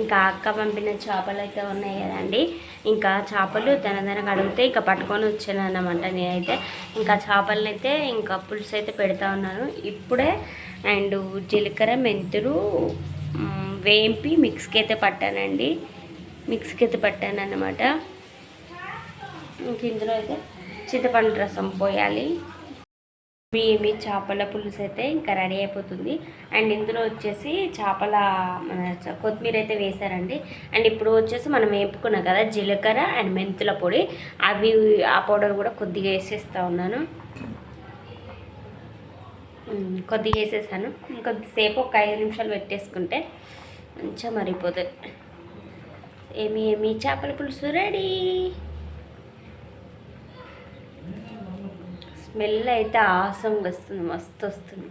ఇంకా అక్క పంపిన చేపలు అయితే ఉన్నాయి కదండి. ఇంకా చేపలు దనదన అడిగితే ఇంకా పట్టుకొని వచ్చాను అన్నమాట నేనైతే. ఇంకా చేపలను అయితే ఇంకా పులుసు అయితే పెడతా ఉన్నాను. ఇప్పుడే అండ్ జీలకర్ర మెంతులు వేంపి మిక్స్కి అయితే పట్టానండి. మిక్స్కి అయితే పట్టాను అన్నమాట ఇంక ఇందులో అయితే చింతపండు రసం పోయాలి. మీ చేపల పులుసు అయితే ఇంకా రెడీ అయిపోతుంది. అండ్ ఇందులో వచ్చేసి చేపల మన కొత్తిమీర అయితే వేశారండి. అండ్ ఇప్పుడు వచ్చేసి మనం వేపుకున్నాం కదా జీలకర్ర అండ్ మెంతుల పొడి. అవి ఆ పౌడర్ కూడా కొద్దిగా వేసేస్తా ఉన్నాను. కొద్దిగా వేసేసాను. ఇంకొద్దిసేపు ఒక ఐదు నిమిషాలు పెట్టేసుకుంటే మంచిగా మరిపోతుంది ఏమి ఏమి చేపల పులుసు రెడీ. స్మెల్ అయితే ఆసంగా వస్తుంది మస్తు వస్తుంది.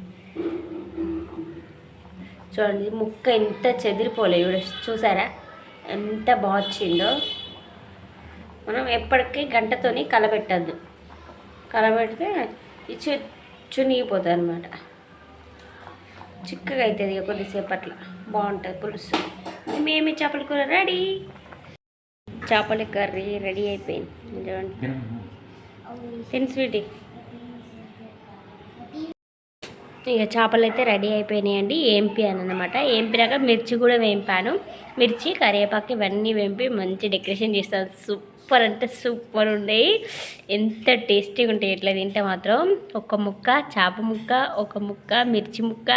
చూడండి ముక్క ఎంత చెదిరిపోలే చూసారా? ఎంత బాగా వచ్చిందో. మనం ఎప్పటికీ గంటతోని కలబెట్టద్దు. కలబెడితే ఈ చు చునిగిపోతుంది అనమాట చిక్కగా అవుతుంది కొద్దిసేపు అట్లా బాగుంటుంది పులుసు. మేమే చేపల కూర? రెడీ? చేపల కర్రీ రెడీ అయిపోయింది. చూడండి తిని స్వీటీ. ఇక చేపలు అయితే రెడీ అయిపోయినాయండి ఏంపాను అనమాట ఏంపినాక మిర్చి కూడా వేంపాను. మిర్చి కరివేపాకు ఇవన్నీ వేంపి మంచి డెకరేషన్ చేస్తాను సూపర్ అంటే సూపర్ ఉండేవి ఎంత టేస్టీగా ఉంటాయి ఇట్లా తింటే మాత్రం. ఒక ముక్క చేప ముక్క ఒక ముక్క మిర్చి ముక్క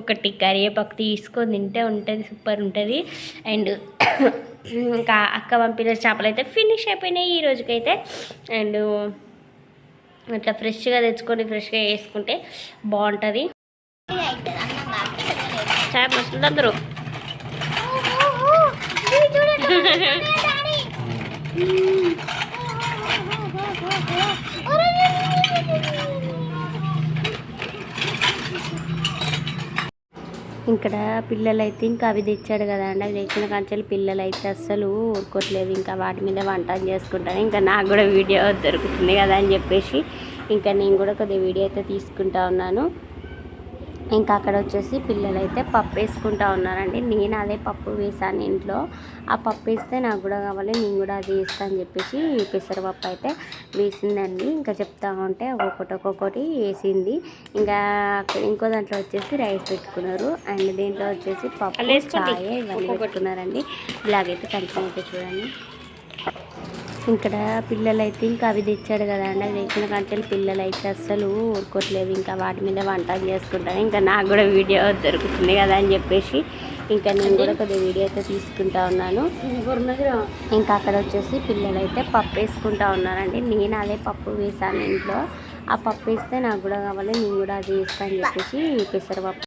ఒకటి కరివేపాకు తీసుకొని తింటే ఉంటుంది సూపర్ ఉంటుంది. అండ్ ఇంకా అక్క పంపిన చేపలు అయితే ఫినిష్ అయిపోయినాయి ఈ రోజుకైతే. అండ్ అట్లా ఫ్రెష్గా తెచ్చుకొని ఫ్రెష్గా వేసుకుంటే బాగుంటుంది చాయ్ మస్తుంది అందరూ ఇక్కడ పిల్లలైతే ఇంకా అవి తెచ్చాడు కదా అండి. అవి తెచ్చిన కంచెలు పిల్లలు అయితే అస్సలు ఊరుకోవట్లేదు ఇంకా వాటి మీద వంట చేసుకుంటాను. ఇంకా నాకు కూడా వీడియో దొరుకుతుంది కదా అని చెప్పేసి ఇంకా నేను కూడా కొద్దిగా వీడియో అయితే తీసుకుంటా ఉన్నాను. ఇంకా అక్కడ వచ్చేసి పిల్లలు అయితే పప్పు వేసుకుంటా ఉన్నారండి. నేను అదే పప్పు వేసాను ఇంట్లో. ఆ పప్పు వేస్తే నాకు కూడా కావాలి నేను కూడా అది వేస్తా అని చెప్పేసి పెసరపప్పు అయితే వేసిందండి. ఇంకా చెప్తా ఉంటే ఒక్కొక్కటి ఒక్కొక్కటి వేసింది. ఇంకా అక్కడ ఇంకో దాంట్లో వచ్చేసి రైస్ పెట్టుకున్నారు. అండ్ దీంట్లో వచ్చేసి పప్పు చాయ్ ఇవన్నీ పెట్టుకున్నారండి. ఇలాగైతే కంచెం అయితే చూడండి. ఇక్కడ పిల్లలైతే ఇంకా అవి తెచ్చాడు కదా అండి. అవి తెచ్చిన కంటే పిల్లలైతే అస్సలు ఊరుకోవట్లేదు ఇంకా వాటి మీద వంట చేసుకుంటాను ఇంకా నాకు కూడా వీడియో దొరుకుతుంది కదా అని చెప్పేసి ఇంకా నేను కూడా కొద్దిగా వీడియో అయితే తీసుకుంటా ఉన్నాను. ఇంకా అక్కడ వచ్చేసి పిల్లలైతే పప్పు వేసుకుంటా ఉన్నారండి. నేను అదే పప్పు వేసాను ఇంట్లో. ఆ పప్పు వేస్తే నాకు కూడా కావాలి. నేను కూడా అది వేస్తా అని చెప్పేసి పెసరపప్పు